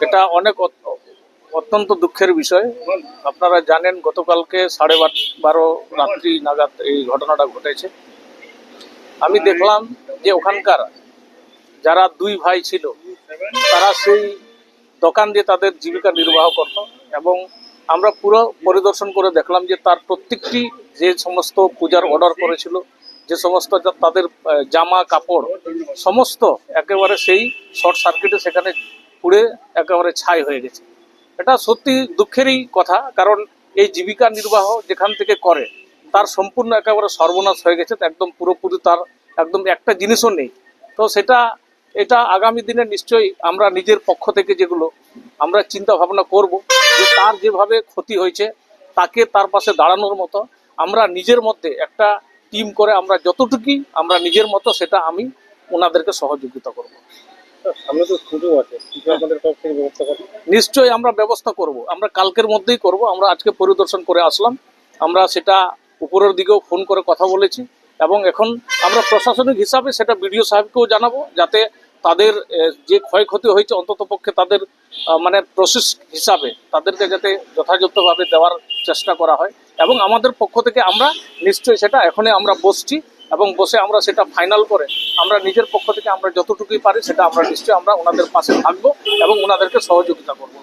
এটা অনেক অত- অত্যন্ত দুঃখের বিষয়। আপনারা জানেন, গতকালকে সাড়ে বারো রাত্রি নাগাদ এই ঘটনাটা ঘটেছে। আমি দেখলাম যে ওখানকার যারা দুই ভাই ছিল, তারা সেই দোকান দিয়ে তাদের জীবিকা নির্বাহ করত এবং আমরা পুরো পরিদর্শন করে দেখলাম যে তার প্রত্যেকটি যে সমস্ত পূজার অর্ডার করেছিল, যে সমস্ত তাদের জামা, কাপড়, সমস্ত একেবারে সেই শর্ট সার্কিটে সেখানে পুড়ে একেবারে ছাই হয়ে গেছে। এটা সত্যি দুঃখেরই কথা, কারণ এই জীবিকা নির্বাহ যেখান থেকে করে, তার সম্পূর্ণ একেবারে সর্বনাশ হয়ে গেছে, একদম পুরোপুরি তার একদম একটা জিনিসও নেই। তো সেটা, এটা আগামী দিনে নিশ্চয়ই আমরা নিজের পক্ষ থেকে যেগুলো আমরা চিন্তা ভাবনা করব, যে তার যেভাবে ক্ষতি হয়েছে, তাকে তার পাশে দাঁড়ানোর মতো আমরা নিজের মধ্যে একটা টিম করে আমরা যতটুকুই আমরা নিজের মতো সেটা আমি ওনাদেরকে সহযোগিতা করব। করবে নিশ্চয়ই আমরা ব্যবস্থা করব। আমরা কালকের মধ্যেই করব। আমরা আজকে পরিদর্শন করে আসলাম। আমরা সেটা উপরের দিকেও ফোন করে কথা বলেছি এবং এখন আমরা প্রশাসনিক হিসাবে সেটা বিডিও সাহেবকেও জানাব যাতে তাদের যে ক্ষয়ক্ষতি হয়েছে অন্তত পক্ষে তাদের মানে প্রসেস হিসাবে তাদেরকে যাতে যথাযথভাবে দেওয়ার চেষ্টা করা হয়। এবং আমাদের পক্ষ থেকে আমরা নিশ্চয়ই সেটা এখনই আমরা বসছি। এবং বসে আমরা সেটা ফাইনাল করে আমরা নিজের পক্ষ থেকে আমরা যতটুকুই পারি সেটা আমরা নিশ্চয়ই আমরা ওনাদের পাশে থাকব এবং ওনাদেরকে সহযোগিতা করব।